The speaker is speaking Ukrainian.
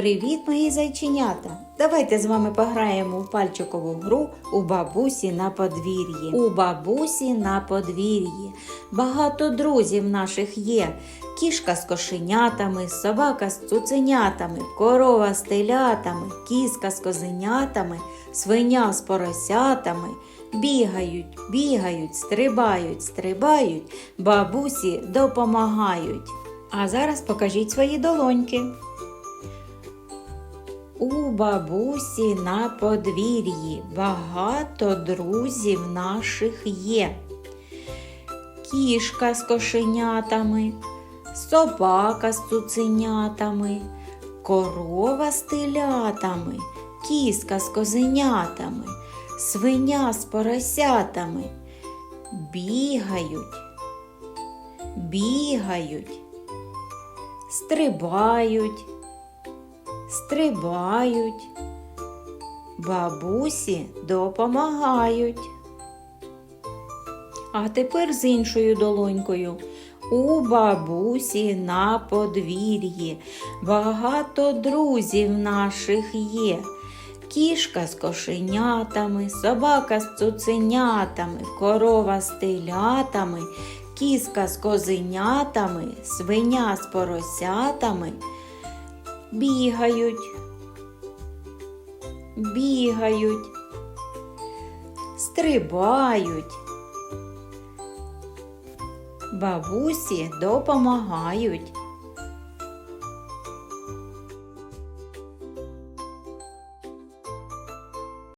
Привіт, мої зайченята! Давайте з вами пограємо в пальчикову гру у бабусі на подвір'ї. У бабусі на подвір'ї. Багато друзів наших є. Кішка з кошенятами, собака з цуценятами, корова з телятами, кіска з козенятами, свиня з поросятами. Бігають, бігають, стрибають, стрибають, бабусі допомагають. А зараз покажіть свої долоньки. У бабусі на подвір'ї багато друзів наших є. Кішка з кошенятами, собака з цуценятами, корова з телятами, кіска з козенятами, свиня з поросятами. Бігають, бігають, стрибають стрибають, бабусі допомагають. А тепер з іншою долонькою. У бабусі на подвір'ї багато друзів наших є. Кішка з кошенятами, собака з цуценятами, корова з телятами, кіска з козенятами, свиня з поросятами бігають, бігають, стрибають. Бабусі допомагають.